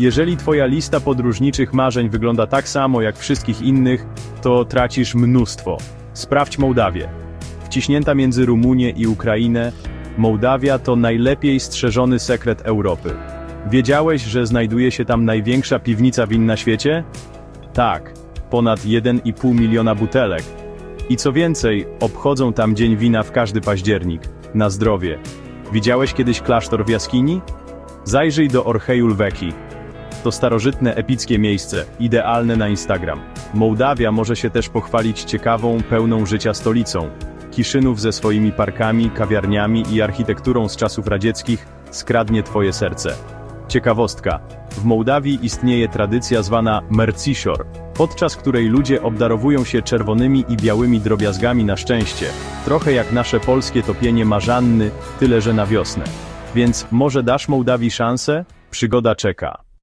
Jeżeli twoja lista podróżniczych marzeń wygląda tak samo jak wszystkich innych, to tracisz mnóstwo. Sprawdź Mołdawię. Wciśnięta między Rumunię i Ukrainę, Mołdawia to najlepiej strzeżony sekret Europy. Wiedziałeś, że znajduje się tam największa piwnica win na świecie? Tak, ponad 1,5 miliona butelek. I co więcej, obchodzą tam Dzień Wina w każdy październik. Na zdrowie. Widziałeś kiedyś klasztor w jaskini? Zajrzyj do Orchejul Weki. To starożytne, epickie miejsce, idealne na Instagram. Mołdawia może się też pochwalić ciekawą, pełną życia stolicą. Kiszynów ze swoimi parkami, kawiarniami i architekturą z czasów radzieckich skradnie twoje serce. Ciekawostka. W Mołdawii istnieje tradycja zwana Mercisior, podczas której ludzie obdarowują się czerwonymi i białymi drobiazgami na szczęście. Trochę jak nasze polskie topienie marzanny, tyle że na wiosnę. Więc może dasz Mołdawii szansę? Przygoda czeka.